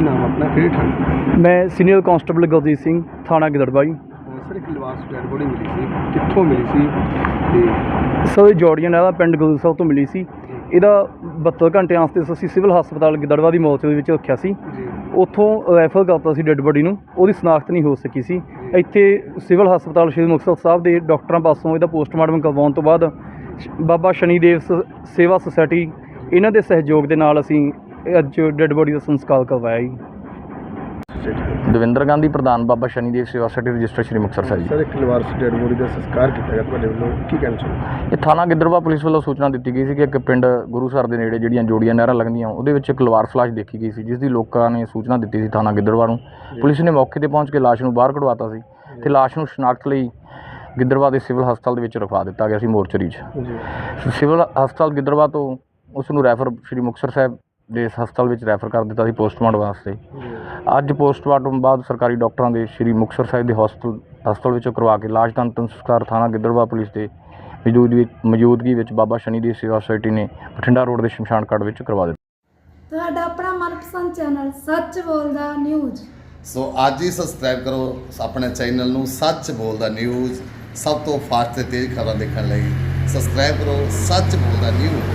ਕਿਹੜੀ ਠੰਡ ਮੈਂ ਸੀਨੀਅਰ ਕਾਂਸਟੇਬਲ ਗੁਰਜੀਤ ਸਿੰਘ ਥਾਣਾ ਗਿੱਦੜਬਾਈ। ਸਰ ਇੱਕ ਲਿਵਾਸ ਡੈਡ ਬੋਡੀ ਮਿਲੀ ਸੀ। ਕਿੱਥੋਂ ਮਿਲੀ ਸੀ? ਤੇ ਸਰ ਇਹ ਜੋੜੀਆਂ ਨਾਲ ਪਿੰਡ ਗੁਰੂ ਸਾਹਿਬ ਤੋਂ ਮਿਲੀ ਸੀ। ਇਹਦਾ 72 ਘੰਟਿਆਂ ਵਾਸਤੇ ਅਸੀਂ ਸਿਵਲ ਹਸਪਤਾਲ ਗਿੱਦੜਵਾ ਦੀ ਮੌਤ ਦੇ ਵਿੱਚ ਰੱਖਿਆ ਸੀ। ਜੀ। ਉੱਥੋਂ ਰੈਫਰ ਕਰਤਾ ਸੀ ਡੈੱਡ ਬੋਡੀ ਨੂੰ। ਉਹਦੀ ਸਨਾਖਤ ਨਹੀਂ ਹੋ ਸਕੀ ਸੀ। ਇੱਥੇ ਸਿਵਲ ਹਸਪਤਾਲ ਸ਼੍ਰੀ ਮੁਕਤਸਰ ਸਾਹਿਬ ਦੇ ਡਾਕਟਰਾਂ ਪਾਸੋਂ ਇਹਦਾ ਪੋਸਟਮਾਰਟਮ ਕਰਵਾਉਣ ਤੋਂ ਬਾਅਦ ਸ਼- ਬਾਬਾ ਸ਼ਨੀਦੇਵ ਸ- ਸੇਵਾ ਸੁਸਾਇਟੀ ਇਹਨਾਂ ਦੇ ਸਹਿਯੋਗ ਦੇ ਨਾਲ ਅਸੀਂ ਅੱਜ ਡੈੱਡ ਬੋਡੀ ਦਾ ਸੰਸਕਾਰ ਕਰਵਾਇਆ ਜੀ। ਦਵਿੰਦਰ ਗਾਂਧੀ ਪ੍ਰਧਾਨ Baba Shanidev Seva society register Shri Muktsar Sahib sir ਇੱਕ ਲਿਵਾਸ ਡੈਡ ਬੋਡੀ ਦਾ ਸੰਸਕਾਰ ਕੀਤਾ ਗਿਆ ਤੁਹਾਡੇ ਵੱਲੋਂ ਕੀ ਕਹਿਣਾ ਚਾਹੁੰਦੇ ਇਹ ਥਾਣਾ ਗਿੱਦੜਵਾ ਪੁਲਿਸ ਵੱਲੋਂ ਸੂਚਨਾ ਦਿੱਤੀ ਗਈ ਸੀ ਕਿ ਇੱਕ ਪਿੰਡ ਗੁਰੂਸਰ ਦੇ ਨੇੜੇ ਜਿਹੜੀਆਂ ਜੋੜੀਆਂ ਨਹਿਰਾਂ ਲੱਗਦੀਆਂ ਉਹਦੇ ਵਿੱਚ ਇੱਕ ਲਵਾਰ ਫਲਾਸ਼ ਦੇਖੀ ਗਈ ਸੀ ਜਿਸ ਦੀ ਲੋਕਾਂ ਨੇ ਸੂਚਨਾ ਦਿੱਤੀ ਸੀ ਥਾਣਾ ਗਿੱਦੜਵਾ ਨੂੰ। ਪੁਲਿਸ ਨੇ ਮੌਕੇ ਤੇ ਪਹੁੰਚ ਕੇ ਲਾਸ਼ ਨੂੰ ਬਾਹਰ ਕਢਵਾਤਾ ਸੀ ਤੇ ਲਾਸ਼ ਨੂੰ ਸ਼ਨਾਖਤ ਲਈ ਗਿੱਦੜਵਾ ਦੇ ਸਿਵਲ ਹਸਪਤਾਲ ਦੇ ਵਿੱਚ ਰਖਵਾ ਦਿੱਤਾ ਗਿਆ ਸੀ ਮੋਰਚਰੀ 'ਚ। ਜੀ। ਸਿਵਲ ਹਸਪਤਾਲ ਗਿੱਦੜਵਾ ਤੋਂ ਉਸ ਨੂੰ ਰੈਫਰ ਸ਼੍ਰੀ ਮੁਕਤਸਰ ਸਾਹਿਬ ਦੇ ਇਸ ਹਸਪਤਾਲ ਵਿੱਚ ਰੈਫਰ ਕਰ ਦਿੱਤਾ ਸੀ ਪੋਸਟਮਾਰਟਮ ਵਾਸਤੇ। ਅੱਜ ਪੋਸਟਮਾਰਟਮ ਬਾਅਦ ਸਰਕਾਰੀ ਡਾਕਟਰਾਂ ਦੇ ਸ਼੍ਰੀ ਮੁਕਤਸਰ ਸਾਹਿਬ ਦੇ ਹਸਪਤਾਲ ਹਸਪਤਾਲ ਵਿੱਚੋਂ ਕਰਵਾ ਕੇ ਲਾਸ਼ ਦਾ ਅੰਤਿਮ ਸੰਸਕਾਰ ਥਾਣਾ ਗਿੱਦੜਵਾ ਪੁਲਿਸ ਦੇ ਮੌਜੂਦਗੀ ਮੌਜੂਦਗੀ ਵਿੱਚ ਬਾਬਾ ਸ਼ਨੀਦੇਵ ਸੇਵਾ ਸੁਸਾਇਟੀ ਨੇ ਬਠਿੰਡਾ ਰੋਡ ਦੇ ਸ਼ਮਸ਼ਾਨ ਘਾਟ ਵਿੱਚ ਕਰਵਾ ਦਿੱਤਾ। ਤੁਹਾਡਾ ਆਪਣਾ ਮਨਪਸੰਦ ਚੈਨਲ ਸੱਚ ਬੋਲਦਾ ਨਿਊਜ਼। ਸੋ ਅੱਜ ਹੀ ਸਬਸਕ੍ਰਾਈਬ ਕਰੋ ਆਪਣੇ ਚੈਨਲ ਨੂੰ ਸੱਚ ਬੋਲਦਾ ਨਿਊਜ਼ ਸਭ ਤੋਂ ਫਾਸਟ ਤੇ ਤੇਜ਼ ਖਬਰਾਂ ਦੇਖਣ ਲਈ ਸਬਸਕ੍ਰਾਈਬ ਕਰੋ ਸੱਚ ਬੋਲਦਾ ਨਿਊਜ਼।